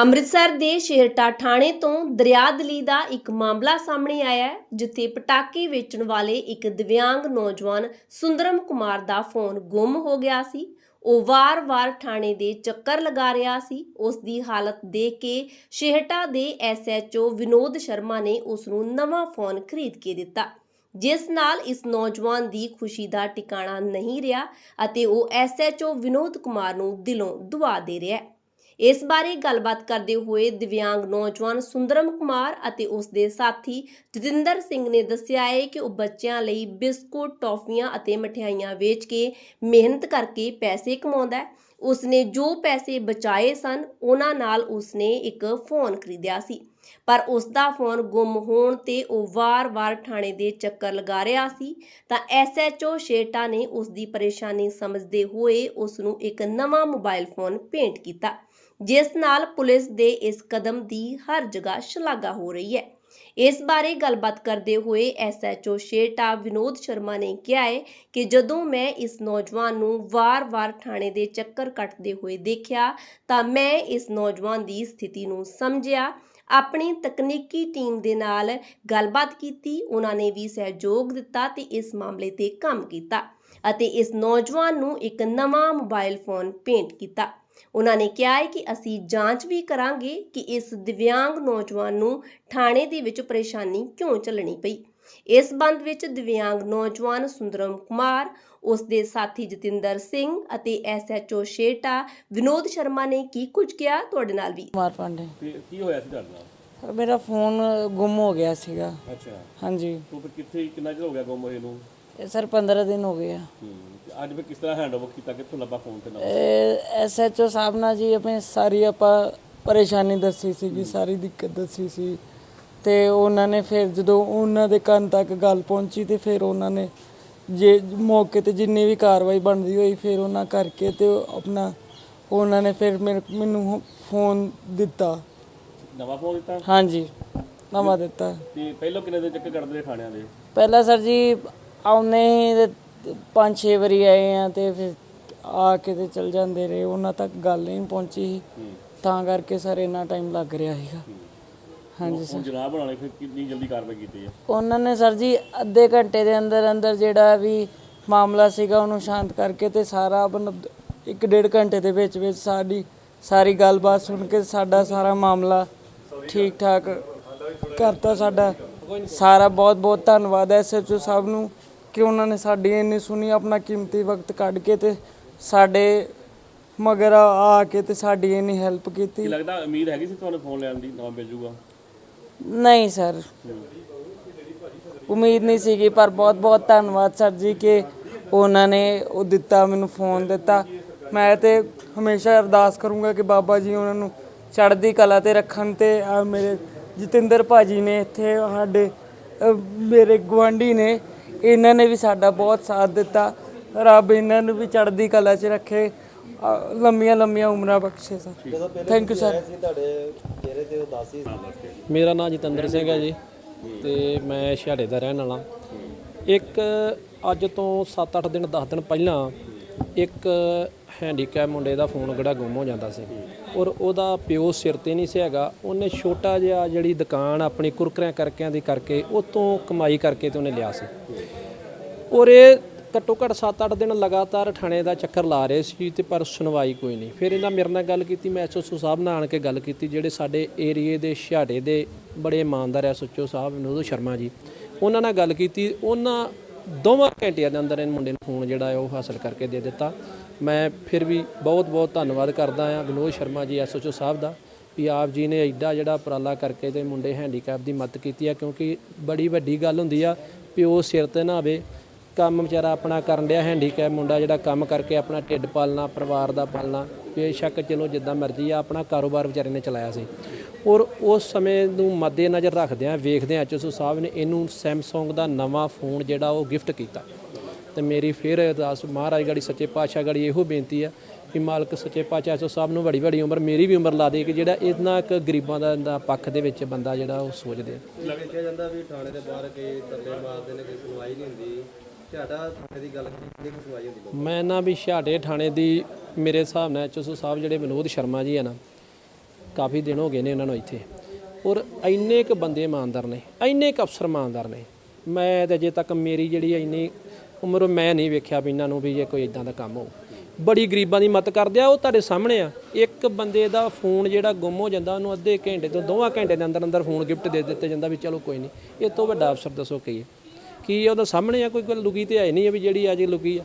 ਅੰਮ੍ਰਿਤਸਰ ਦੇ ਸ਼ੇਰਟਾ ਥਾਣੇ ਤੋਂ ਦਰਿਆਦਲੀ ਦਾ ਇੱਕ ਮਾਮਲਾ ਸਾਹਮਣੇ ਆਇਆ ਹੈ, ਜਿੱਥੇ ਪਟਾਕੇ ਵੇਚਣ ਵਾਲੇ ਇੱਕ ਦਿਵਿਆਂਗ ਨੌਜਵਾਨ ਸੁੰਦਰਮ ਕੁਮਾਰ ਦਾ ਫੋਨ ਗੁੰਮ ਹੋ ਗਿਆ ਸੀ। ਉਹ ਵਾਰ-ਵਾਰ ਥਾਣੇ ਦੇ ਚੱਕਰ ਲਗਾ ਰਿਹਾ ਸੀ। ਉਸ ਦੀ ਹਾਲਤ ਦੇਖ ਕੇ ਸ਼ੇਹਟਾ ਦੇ ਐਸਐਚਓ ਵਿਨੋਦ ਸ਼ਰਮਾ ਨੇ ਉਸ ਨੂੰ ਨਵਾਂ ਫੋਨ ਖਰੀਦ ਕੇ ਦਿੱਤਾ, ਜਿਸ ਨਾਲ ਇਸ ਨੌਜਵਾਨ ਦੀ ਖੁਸ਼ੀ ਦਾ ਟਿਕਾਣਾ ਨਹੀਂ ਰਿਹਾ ਅਤੇ ਉਹ ਐਸਐਚਓ ਵਿਨੋਦ ਕੁਮਾਰ ਨੂੰ ਦਿਲੋਂ ਦੁਆ ਦੇ ਰਿਹਾ ਹੈ। ਇਸ ਬਾਰੇ ਗੱਲਬਾਤ ਕਰਦੇ ਹੋਏ ਦਿਵਿਆਂਗ ਨੌਜਵਾਨ ਸੁੰਦਰਮ ਕੁਮਾਰ ਅਤੇ ਉਸ ਦੇ ਸਾਥੀ ਜਤਿੰਦਰ ਸਿੰਘ ਨੇ ਦੱਸਿਆ ਹੈ ਕਿ ਉਹ ਬੱਚਿਆਂ ਲਈ ਬਿਸਕੁਟ, ਟੌਫੀਆਂ ਅਤੇ ਮਠਿਆਈਆਂ ਵੇਚ ਕੇ ਮਿਹਨਤ ਕਰਕੇ ਪੈਸੇ ਕਮਾਉਂਦਾ ਹੈ। ਉਸਨੇ ਜੋ ਪੈਸੇ ਬਚਾਏ ਸਨ, ਉਹਨਾਂ ਨਾਲ ਉਸਨੇ ਇੱਕ ਫੋਨ ਖਰੀਦਿਆ ਸੀ। ਪਰ ਉਸ ਦਾ ਫੋਨ ਗੁੰਮ ਹੋਣ ਤੇ ਉਹ ਵਾਰ-ਵਾਰ ਥਾਣੇ ਦੇ ਚੱਕਰ ਲਗਾ ਰਿਹਾ ਸੀ। ਤਾਂ ਐਸਐਚਓ ਸ਼ੇਟਾ ਨੇ ਉਸ ਦੀ ਪਰੇਸ਼ਾਨੀ ਸਮਝਦੇ ਹੋਏ ਉਸ ਨੂੰ ਇੱਕ ਨਵਾਂ ਮੋਬਾਈਲ ਫੋਨ ਭੇਂਟ ਕੀਤਾ। ਜਿਸ ਨਾਲ ਪੁਲਿਸ ਦੇ ਇਸ ਕਦਮ ਦੀ ਹਰ ਜਗ੍ਹਾ ਸ਼ਲਾਘਾ ਹੋ ਰਹੀ ਹੈ। ਇਸ ਬਾਰੇ ਗੱਲਬਾਤ ਕਰਦੇ ਹੋਏ ਐਸਐਚਓ ਸ਼ੇਰਟਾ ਵਿਨੋਦ ਸ਼ਰਮਾ ਨੇ ਕਿਹਾ ਹੈ ਕਿ ਜਦੋਂ ਮੈਂ ਇਸ ਨੌਜਵਾਨ ਨੂੰ ਵਾਰ-ਵਾਰ ਥਾਣੇ ਦੇ ਚੱਕਰ ਕੱਟਦੇ ਹੋਏ ਦੇਖਿਆ ਤਾਂ ਮੈਂ ਇਸ ਨੌਜਵਾਨ ਦੀ ਸਥਿਤੀ ਨੂੰ ਸਮਝਿਆ। ਆਪਣੀ ਤਕਨੀਕੀ ਟੀਮ ਦੇ ਨਾਲ ਗੱਲਬਾਤ ਕੀਤੀ, ਉਹਨਾਂ ਨੇ ਵੀ ਸਹਿਯੋਗ ਦਿੱਤਾ ਤੇ ਇਸ ਮਾਮਲੇ ਤੇ ਕੰਮ ਕੀਤਾ ਅਤੇ ਇਸ ਨੌਜਵਾਨ ਨੂੰ ਇੱਕ ਨਵਾਂ ਮੋਬਾਈਲ ਫੋਨ ਭੇਂਟ ਕੀਤਾ। ਉਹਨਾਂ ਨੇ ਕਿਹਾ ਹੈ ਕਿ ਅਸੀਂ ਜਾਂਚ ਵੀ ਕਰਾਂਗੇ ਕਿ ਇਸ ਦਿਵਿਆਂਗ ਨੌਜਵਾਨ ਨੂੰ ਥਾਣੇ ਦੇ ਵਿੱਚ ਪਰੇਸ਼ਾਨੀ ਕਿਉਂ ਝੱਲਣੀ ਪਈ। ਇਸ ਸੰਬੰਧ ਵਿੱਚ ਦਿਵਿਆਂਗ ਨੌਜਵਾਨ ਸੁੰਦਰਮ ਕੁਮਾਰ ਉਸ ਦੇ ਸਾਥੀ ਜਤਿੰਦਰ ਸਿੰਘ ਅਤੇ ਐਸਐਚਓ ਸ਼ੇਟਾ ਵਿਨੋਦ ਸ਼ਰਮਾ ਨੇ ਕੀ ਕੁਝ ਕਿਹਾ ਤੁਹਾਡੇ ਨਾਲ ਵੀ। ਕੁਮਾਰ ਪਾਂਡੇ। ਤੇ ਕੀ ਹੋਇਆ ਸੀ ਤੁਹਾਡੇ ਨਾਲ? ਮੇਰਾ ਫੋਨ ਗੁੰਮ ਹੋ ਗਿਆ ਸੀਗਾ। ਅੱਛਾ। ਹਾਂਜੀ। ਤੂੰ ਫਿਰ ਕਿੱਥੇ ਕਿੰਨਾ ਚਿਰ ਹੋ ਗਿਆ ਗੁੰਮ ਹੋਏ ਨੂੰ? ਇਹ ਸਰ 15 ਦਿਨ ਹੋ ਗਏ ਆ। ਹੂੰ ਅੱਜ ਫਿਰ ਕਿਸ ਤਰ੍ਹਾਂ ਹੈਂਡਓਵਰ ਕੀਤਾ? ਕਿੱਥੋਂ ਲੱਭਾ ਫੋਨ ਤੇ ਨਵਾਂ? ਐਸਐਚਓ ਸਾਹਿਬ ਨਾਲ ਜੀ ਆਪਣੀ ਸਾਰੀ ਆਪਾਂ ਪਰੇਸ਼ਾਨੀ ਦੱਸੀ ਸੀਗੀ ਸਾਰੀ ਦਿੱਕਤ ਦੱਸੀ ਸੀ। ਤੇ ਉਹਨਾਂ ਨੇ ਫਿਰ ਜਦੋਂ ਉਹਨਾਂ ਦੇ ਕੰਨ ਤੱਕ ਗੱਲ ਪਹੁੰਚੀ ਤੇ ਫਿਰ ਉਹਨਾਂ ਨੇ ਜੇ ਮੌਕੇ ਤੇ ਜਿੰਨੀ ਵੀ ਕਾਰਵਾਈ ਬਣਦੀ ਹੋਈ ਫਿਰ ਉਹਨਾਂ ਕਰਕੇ ਤੇ ਉਹ ਆਪਣਾ ਉਹਨਾਂ ਨੇ ਫਿਰ ਮੇਰੇ- ਮੈਨੂੰ ਫੋਨ ਦਿੱਤਾ। ਨਵਾਂ ਫੋਨ ਦਿੱਤਾ? ਹਾਂਜੀ ਨਵਾਂ ਦਿੱਤਾ। ਤੇ ਪਹਿਲਾਂ ਕਿੰਨੇ ਦੇ ਚੱਕਰ ਕੱਢਦੇ ਰਹੇ ਥਾਣਿਆਂ ਦੇ? ਪਹਿਲਾਂ ਸਰ ਜੀ ਆਉਨੇ ਪੰਜ ਛੇ ਵਾਰੀ ਆਏ ਆ ਤੇ ਫਿਰ ਆ ਕੇ ਤੇ ਚਲ ਜਾਂਦੇ ਰਹੇ। ਉਹਨਾਂ ਤੱਕ ਗੱਲ ਨਹੀਂ ਪਹੁੰਚੀ ਤਾਂ ਕਰਕੇ ਸਰ ਇੰਨਾ ਟਾਈਮ ਲੱਗ ਰਿਹਾ ਸੀਗਾ। ਹਾਂਜੀ ਸਰ। ਜਨਾਬ ਬਣਾਉਣੇ ਫਿਰ ਕਿੰਨੀ ਜਲਦੀ ਕਾਰਵਾਈ ਕੀਤੀ ਹੈ ਉਹਨਾਂ ਨੇ ਸਰ ਜੀ ਅੱਧੇ ਘੰਟੇ ਦੇ ਅੰਦਰ ਅੰਦਰ ਜਿਹੜਾ ਵੀ ਮਾਮਲਾ ਸੀਗਾ ਉਹਨੂੰ ਸ਼ਾਂਤ ਕਰਕੇ ਤੇ ਸਾਰਾ ਇੱਕ ਡੇਢ ਘੰਟੇ ਦੇ ਵਿੱਚ ਵਿੱਚ ਸਾਡੀ ਸਾਰੀ ਗੱਲਬਾਤ ਸੁਣ ਕੇ ਸਾਡਾ ਸਾਰਾ ਮਾਮਲਾ ਠੀਕ ਠਾਕ ਕਰਤਾ ਸਾਡਾ। ਸਾਰਾ ਬਹੁਤ ਬਹੁਤ ਧੰਨਵਾਦ ਐਸਐਚਓ ਸਾਹਿਬ ਨੂੰ। ਕਿ ਉਹਨਾਂ ਨੇ ਸਾਡੀ ਇੰਨੀ ਸੁਣੀ ਆਪਣਾ ਕੀਮਤੀ ਵਕਤ ਕੱਢ ਕੇ ਤੇ ਸਾਡੇ ਮਗਰ ਆ ਕੇ ਤੇ ਸਾਡੀ ਇੰਨੀ ਹੈਲਪ ਕੀ ਕੀਤੀ ਲੱਗਦਾ ਉਮੀਦ ਹੈਗੀ ਸੀ ਤੁਹਾਨੂੰ ਫੋਨ ਲੈਣ ਦੀ ਨਵਾਂ ਮਿਲ ਜੂਗਾ ਨਹੀਂ ਸਰ। ਉਮੀਦ ਨਹੀਂ ਸੀਗੀ ਪਰ ਬਹੁਤ ਬਹੁਤ ਧੰਨਵਾਦ ਸਰ ਜੀ ਕਿ ਉਹਨਾਂ ਨੇ ਉਹ ਦਿੱਤਾ ਮੈਨੂੰ ਫੋਨ ਦਿੱਤਾ। ਮੈਂ ਤੇ ਹਮੇਸ਼ਾ ਅਰਦਾਸ ਕਰੂੰਗਾ ਕਿ ਬਾਬਾ ਜੀ ਉਹਨਾਂ ਨੂੰ ਚੜ੍ਹਦੀ ਕਲਾ ਤੇ ਰੱਖਣ ਤੇ ਆਹ ਮੇਰੇ ਜਤਿੰਦਰ ਭਾਜੀ ਨੇ ਇੱਥੇ ਸਾਡੇ ਅਹ, ਮੇਰੇ ਗਵਾਂਢੀ ਨੇ ਇਹਨਾਂ ਨੇ ਵੀ ਸਾਡਾ ਬਹੁਤ ਸਾਥ ਦਿੱਤਾ। ਰੱਬ ਇਹਨਾਂ ਨੂੰ ਵੀ ਚੜ੍ਹਦੀ ਕਲਾ 'ਚ ਰੱਖੇ। ਅਹ, ਲੰਮੀਆਂ ਲੰਮੀਆਂ ਉਮਰਾਂ ਬਖਸ਼ੇ ਸਰ। ਥੈਂਕ ਯੂ ਸਰ ਮੇਰਾ ਨਾਮ ਜਤਿੰਦਰ ਸਿੰਘ ਹੈ ਜੀ ਤੇ ਮੈਂ ਛਿਹਾੜੇ ਦਾ ਰਹਿਣ ਵਾਲਾ। ਇੱਕ ਅੱਜ ਤੋਂ 7-8 ਦਿਨ 10 ਦਿਨ ਪਹਿਲਾਂ ਇੱਕ ਹੈਂਡੀਕੈਪ ਮੁੰਡੇ ਦਾ ਫੋਨ ਜਿਹੜਾ ਗੁੰਮ ਹੋ ਜਾਂਦਾ ਸੀ। ਔਰ ਉਹਦਾ ਪਿਓ ਸਿਰ ਤੇ ਨਹੀਂ ਸੀ ਹੈਗਾ। ਉਹਨੇ ਛੋਟਾ ਜਿਹਾ ਜਿਹੜੀ ਦੁਕਾਨ ਆਪਣੀ ਕੁਰਕਰਿਆਂ ਕਰਕਿਆਂ ਦੀ ਕਰਕੇ ਉਤੋਂ ਕਮਾਈ ਕਰਕੇ ਤੇ ਉਹਨੇ ਲਿਆ ਸੀ। ਔਰ ਇਹ ਘੱਟੋ ਘੱਟ 7-8 ਦਿਨ ਲਗਾਤਾਰ ਥਾਣੇ ਦਾ ਚੱਕਰ ਲਾ ਰਹੇ ਸੀ ਤੇ ਪਰ ਸੁਣਵਾਈ ਕੋਈ ਨਹੀਂ। ਫਿਰ ਇਹਨਾਂ ਮੇਰੇ ਨਾਲ ਗੱਲ ਕੀਤੀ, ਮੈਂ ਐਸਓਸੋ ਸਾਹਿਬ ਨਾਲ ਆਣ ਕੇ ਗੱਲ ਕੀਤੀ, ਜਿਹੜੇ ਸਾਡੇ ਏਰੀਏ ਦੇ ਛਾੜੇ ਦੇ ਬੜੇ ਇਮਾਨਦਾਰ ਐਸਓਚਓ ਸਾਹਿਬ ਵਿਨੋਦ ਸ਼ਰਮਾ ਜੀ। ਉਹਨਾਂ ਨਾਲ ਗੱਲ ਕੀਤੀ। ਉਹਨਾਂ ਦੋਵਾਂ ਘੰਟਿਆਂ ਦੇ ਅੰਦਰ ਇਹ ਮੁੰਡੇ ਨੂੰ ਫੋਨ ਜਿਹੜਾ ਹੈ ਉਹ ਹਾਸਲ ਕਰਕੇ ਦੇ ਦਿੱਤਾ। ਮੈਂ ਫਿਰ ਵੀ ਬਹੁਤ ਬਹੁਤ ਧੰਨਵਾਦ ਕਰਦਾ ਹਾਂ ਵਿਨੋਦ ਸ਼ਰਮਾ ਜੀ ਐਸਓਚਓ ਸਾਹਿਬ ਦਾ, ਵੀ ਆਪ ਜੀ ਨੇ ਐਡਾ ਜਿਹੜਾ ਉਪਰਾਲਾ ਕਰਕੇ ਤੇ ਮੁੰਡੇ ਹੈਂਡੀਕੈਪ ਦੀ ਮਦਦ ਕੀਤੀ ਆ, ਕਿਉਂਕਿ ਬੜੀ ਵੱਡੀ ਗੱਲ ਹੁੰਦੀ ਆ ਪਿਓ ਸਿਰ ਤੇ ਨਾ ਆਵੇ। ਕੰਮ ਵਿਚਾਰਾ ਆਪਣਾ ਕਰਨ ਡਿਆ ਹੈਂਡੀਕੈਪ ਮੁੰਡਾ ਜਿਹੜਾ ਕੰਮ ਕਰਕੇ ਆਪਣਾ ਢਿੱਡ ਪਾਲਣਾ, ਪਰਿਵਾਰ ਦਾ ਪਾਲਣਾ, ਬੇਸ਼ੱਕ ਚਲੋ ਜਿੱਦਾਂ ਮਰਜ਼ੀ ਆ, ਆਪਣਾ ਕਾਰੋਬਾਰ ਵਿਚਾਰੇ ਨੇ ਚਲਾਇਆ ਸੀ। ਔਰ ਉਸ ਸਮੇਂ ਨੂੰ ਮੱਦੇ ਨਜ਼ਰ ਰੱਖਦਿਆਂ ਵੇਖਦਿਆਂ ਐਚਐਸਓ ਸਾਹਿਬ ਨੇ ਇਹਨੂੰ ਸੈਮਸੰਗ ਦਾ ਨਵਾਂ ਫੋਨ ਜਿਹੜਾ ਉਹ ਗਿਫਟ ਕੀਤਾ। ਤੇ ਮੇਰੀ ਫਿਰ ਅਰਦਾਸ ਮਹਾਰਾਜ ਗੜੀ ਸੱਚੇ ਪਾਤਸ਼ਾਹ ਗੜੀ ਇਹੋ ਬੇਨਤੀ ਆ ਕਿ ਮਾਲਕ ਸੱਚੇ ਪਾਤਸ਼ਾਹ ਐਚਓ ਸਾਹਿਬ ਨੂੰ ਬੜੀ ਬੜੀ ਉਮਰ ਮੇਰੀ ਵੀ ਉਮਰ ਲਾ ਦੇ ਕਿ ਜਿਹੜਾ ਇਹਨਾਂ ਇੱਕ ਗਰੀਬਾਂ ਦਾ ਦਾ ਪੱਖ ਦੇ ਵਿੱਚ ਬੰਦਾ ਜਿਹੜਾ ਉਹ ਸੋਚਦੇ ਆ। ਦੇਖਿਆ ਜਾਂਦਾ ਵੀ ਥਾਣੇ ਦੇ ਬਾਹਰ ਕਈ ਤਰਲੇ ਮਾਰਦੇ ਨੇ ਕੋਈ ਸੁਣਵਾਈ ਨਹੀਂ ਹੁੰਦੀ। ਝਾਟਾ ਥਾਣੇ ਦੀ ਗੱਲ ਕਿੰਨੀ ਸੁਣਵਾਈ ਹੁੰਦੀ? ਮੈਂ ਨਾ ਵੀ ਛਾੜੇ ਥਾਣੇ ਦੀ ਮੇਰੇ ਹਿਸਾਬ ਨਾਲ ਐਚਓਸੋ ਸਾਹਿਬ ਜਿਹੜੇ ਵਿਨੋਦ ਸ਼ਰਮਾ ਜੀ ਆ ਨਾ ਕਾਫੀ ਦਿਨ ਹੋ ਗਏ ਨੇ ਉਹਨਾਂ ਨੂੰ ਇੱਥੇ। ਔਰ ਇੰਨੇ ਕ ਬੰਦੇ ਇਮਾਨਦਾਰ ਨੇ, ਇੰਨੇ ਕ ਅਫਸਰ ਇਮਾਨਦਾਰ ਨੇ। ਮੈਂ ਤਾਂ ਅਜੇ ਤੱਕ ਮੇਰੀ ਜਿਹੜੀ ਇੰਨੀ ਉਮਰ, ਮੈਂ ਨਹੀਂ ਵੇਖਿਆ ਵੀ ਇਹਨਾਂ ਨੂੰ ਵੀ ਜੇ ਕੋਈ ਇਦਾਂ ਦਾ ਕੰਮ ਹੋ ਬੜੀ ਗਰੀਬਾਂ ਦੀ ਮਦਦ ਕਰਦੇ ਆ, ਉਹ ਤੁਹਾਡੇ ਸਾਹਮਣੇ ਆ। ਇੱਕ ਬੰਦੇ ਦਾ ਫੋਨ ਜਿਹੜਾ ਗੁੰਮ ਹੋ ਜਾਂਦਾ, ਉਹਨੂੰ ਅੱਧੇ ਘੰਟੇ ਤੋਂ ਦੋਵਾਂ ਘੰਟੇ ਦੇ ਅੰਦਰ ਅੰਦਰ ਫੋਨ ਗਿਫਟ ਦੇ ਦਿੱਤੇ ਜਾਂਦਾ ਵੀ ਚਲੋ ਕੋਈ ਨਹੀਂ। ਇਹ ਤੋਂ ਵੱਡਾ ਅਫਸਰ ਦੱਸੋ ਕੀ ਕੀ ਉਹਦਾ ਸਾਹਮਣੇ ਆ? ਕੋਈ ਗੱਲ ਲੁਕੀ ਤੇ ਹੈ ਨਹੀਂ ਹੈ ਵੀ ਜਿਹੜੀ ਅੱਜ ਲੁਕੀ ਆ।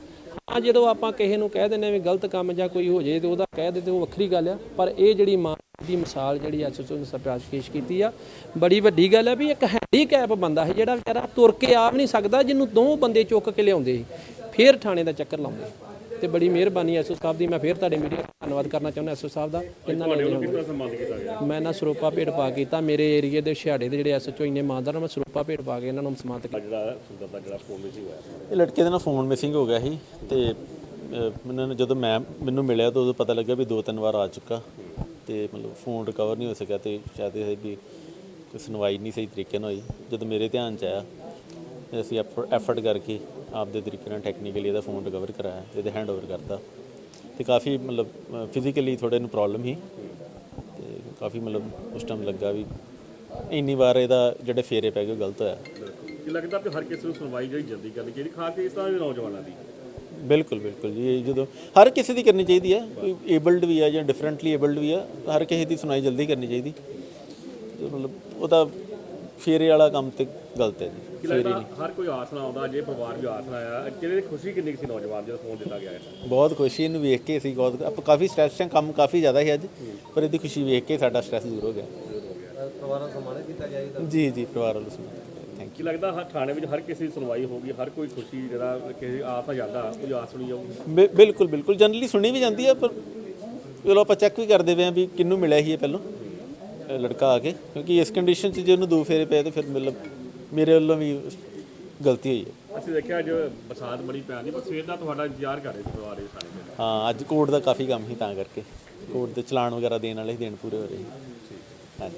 ਹਾਂ, ਜਦੋਂ ਆਪਾਂ ਕਿਸੇ ਨੂੰ ਕਹਿ ਦਿੰਦੇ ਆ ਵੀ ਗਲਤ ਕੰਮ ਜਾਂ ਕੋਈ ਹੋ ਜੇ ਤੇ ਉਹਦਾ ਕਹਿ ਦੇ ਤੇ ਉਹ ਵੱਖਰੀ ਗੱਲ ਆ, ਪਰ ਇਹ ਜਿਹੜੀ ਮਾਂ ਦੀ ਮਿਸਾਲ ਜਿਹੜੀ ਐਸਐਸਓ ਨੇ ਸਰਪ੍ਰਾਈਜ਼ ਪੇਸ਼ ਕੀਤੀ ਆ। ਬੜੀ ਵੱਡੀ ਗੱਲ ਆ ਵੀ ਇੱਕ ਹੈਂਡੀਕੈਪ ਬੰਦਾ ਹੈ ਜਿਹੜਾ ਵਿਚਾਰਾ ਤੁਰ ਕੇ ਆ ਵੀ ਨਹੀਂ ਸਕਦਾ ਜਿਹਨੂੰ ਦੋ ਬੰਦੇ ਚੁੱਕ ਕੇ ਲਿਆਉਂਦੇ ਫੇਰ ਥਾਣੇ ਦਾ ਚੱਕਰ ਲਾਉਂਦੇ ਤੇ ਬੜੀ ਮਿਹਰਬਾਨੀ ਐਸਓ ਸਾਹਿਬ ਦੀ। ਮੈਂ ਫੇਰ ਤੁਹਾਡੇ ਮੀਡੀਆ ਦਾ ਧੰਨਵਾਦ ਕਰਨਾ ਚਾਹੁੰਦਾ ਐਸਓ ਸਾਹਿਬ ਦਾ। ਜਿਨ੍ਹਾਂ ਨੇ ਮੈਂ ਨਾ ਸਰੋਪਾ ਭੇਟ ਪਾ ਕੀਤਾ ਮੇਰੇ ਏਰੀਏ ਦੇ ਛਿਆੜੇ ਦੇ ਜਿਹੜੇ ਐਸਐਚਓ ਇੰਨੇ ਇਮਾਨਦਾਰ ਆ, ਮੈਂ ਸਰੋਪਾ ਭੇਟ ਪਾ ਕੇ ਇਹਨਾਂ ਨੂੰ ਸਨਮਾਨਿਤ ਕੀਤਾ। ਜਿਹੜਾ ਸੁੰਦਰ ਦਾ ਜਿਹੜਾ ਫੋਨ ਵਿੱਚ ਹੋਇਆ ਇਹ ਲੜਕੇ ਦਾ ਨਾ ਫੋਨ ਮਿਸਿੰਗ ਹੋ ਗਿਆ ਸੀ ਤੇ ਮੈਨੂੰ ਜਦੋਂ ਮੈਂ ਮੈਨੂੰ ਮਿਲਿਆ ਤਾਂ ਉਦੋਂ ਪਤਾ ਲੱਗਾ ਵੀ ਦੋ ਤਿੰਨ ਵਾਰ ਆ ਚੁੱਕਾ। ਤੇ ਮਤਲਬ ਫੋਨ ਰਿਕਵਰ ਨਹੀਂ ਹੋ ਸਕਿਆ ਤੇ ਸ਼ਾਇਦ ਇਹ ਵੀ ਕੋਈ ਸੁਣਵਾਈ ਨਹੀਂ ਸਹੀ ਤਰੀਕੇ ਨਾਲ ਹੋਈ। ਜਦੋਂ ਮੇਰੇ ਧਿਆਨ ਚ ਆਇਆ, ਤੇ ਅਸੀਂ ਐਫਰਟ ਕਰਕੇ ਆਪਦੇ ਤਰੀਕੇ ਨਾਲ ਟੈਕਨੀਕਲੀ ਇਹਦਾ ਫੋਨ ਰਿਕਵਰ ਕਰਾਇਆ, ਇਹਦੇ ਹੈਂਡ ਓਵਰ ਕਰਤਾ। ਤੇ ਕਾਫੀ ਮਤਲਬ ਫਿਜ਼ੀਕਲੀ ਥੋੜੇ ਨੂੰ ਪ੍ਰੋਬਲਮ ਸੀ। ਤੇ ਕਾਫੀ ਮਤਲਬ ਉਸ ਟਾਈਮ ਲੱਗਾ ਵੀ ਇੰਨੀ ਵਾਰ ਇਹਦਾ ਜਿਹੜੇ ਫੇਰੇ ਪੈ ਗਏ ਉਹ ਗਲਤ ਹੋਇਆ। ਕੀ ਲੱਗਦਾ ਕਿ ਹਰ ਕਿਸੇ ਨੂੰ ਸੁਣਵਾਈ ਜਿਹੜੀ ਜਲਦੀ ਕਰਨੀ ਚਾਹੀਦੀ, ਖਾਸ ਕਰਕੇ ਇਸ ਤਰ੍ਹਾਂ ਦੇ ਨੌਜਵਾਨਾਂ ਦੀ? ਬਿਲਕੁਲ ਬਿਲਕੁਲ ਜੀ ਇਹ ਜਦੋਂ ਹਰ ਕਿਸੇ ਦੀ ਕਰਨੀ ਚਾਹੀਦੀ ਹੈ ਕੋਈ ਏਬਲਡ ਵੀ ਆ ਜਾਂ ਡਿਫਰੈਂਟਲੀ ਏਬਲਡ ਵੀ ਆ ਹਰ ਕਿਸੇ ਦੀ ਸੁਣਾਈ ਜਲਦੀ ਕਰਨੀ ਚਾਹੀਦੀ। ਮਤਲਬ ਉਹਦਾ ਫੇਰੇ ਵਾਲਾ ਕੰਮ ਤੇ ਗਲਤ ਹੈ ਜੀ ਕੀ ਲੱਗਦਾ ਹਰ ਕੋਈ ਆਸ ਨਾਲ ਆਉਂਦਾ ਜੇ ਪਰਿਵਾਰ ਵੀ ਆਸ ਨਾਲ ਆਇਆ ਕਿਹਦੇ ਖੁਸ਼ੀ ਕਿੰਨੀ ਕੁ ਸੀ ਨੌਜਵਾਨ ਜਦੋਂ ਫੋਨ ਦਿੱਤਾ ਗਿਆ ਹੈ ਬਹੁਤ ਖੁਸ਼ੀ ਇਹਨੂੰ ਵੇਖ ਕੇ ਅਸੀਂ ਬਹੁਤ ਆਪਾਂ ਕਾਫੀ ਸਟ੍ਰੈਸ ਹੈ ਕੰਮ ਕਾਫੀ ਜ਼ਿਆਦਾ ਸੀ ਅੱਜ ਪਰ ਇਹਦੀ ਖੁਸ਼ੀ ਵੇਖ ਕੇ ਸਾਡਾ ਸਟ੍ਰੈਸ ਦੂਰ ਹੋ ਗਿਆ। ਪਰਿਵਾਰਾਂ ਸਨਮਾਨਿਤ ਕੀਤਾ ਗਿਆ ਜੀ ਜੀ ਜੀ ਪਰਿਵਾਰ ਵੱਲੋਂ ਥੈਂਕ ਕੀ ਲੱਗਦਾ ਹਰ ਥਾਣੇ ਵਿੱਚ ਹਰ ਕਿਸੇ ਦੀ ਸੁਣਵਾਈ ਹੋਊਗੀ ਹਰ ਕੋਈ ਖੁਸ਼ੀ ਜਿਹੜਾ ਕਿਸੇ ਆਸ ਨਾਲ ਜਾਂਦਾ ਕੋਈ ਆਸ ਸੁਣੀ ਜਾਊਗੀ? ਯੂ ਬਿਲਕੁਲ ਬਿਲਕੁਲ। ਜਨਰਲੀ ਸੁਣੀ ਵੀ ਜਾਂਦੀ ਹੈ ਪਰ ਚਲੋ ਆਪਾਂ ਚੈੱਕ ਵੀ ਕਰਦੇ ਪਏ ਹਾਂ ਵੀ ਕਿੰਨੂੰ ਮਿਲਿਆ ਸੀ ਇਹ ਪਹਿਲਾਂ ਲੜਕਾ ਆ ਕੇ। ਕਿਉਂਕਿ ਇਸ ਕੰਡੀਸ਼ਨ 'ਚ ਜੇ ਉਹਨੂੰ ਦੋ ਫੇਰੇ ਪਏ ਤੇ ਫਿਰ ਮਤਲਬ ਮੇਰੇ ਵੱਲੋਂ ਵੀ ਗਲਤੀ ਹੋਈ ਹੈ ਅਸੀਂ ਦੇਖਿਆ ਅੱਜ ਬਰਸਾਤ ਬੜੀ ਪੈਂਦੀ ਪਰ ਸਵੇਰ ਦਾ ਤੁਹਾਡਾ ਇੰਤਜ਼ਾਰ ਕਰ ਰਹੇ ਸੀ ਪਰਿਵਾਰ ਦੇ ਸਾਰੇ ਦੇ ਹਾਂ ਅੱਜ ਕੋਰਟ ਦਾ ਕਾਫੀ ਕੰਮ ਸੀ ਤਾਂ ਕਰਕੇ। ਕੋਰਟ ਦੇ ਚਲਾਨ ਵਗੈਰਾ ਦੇਣ ਵਾਲੇ ਸੀ, ਦੇਣ ਪੂਰੇ ਹੋ ਰਹੇ ਸੀ ਹਾਂਜੀ।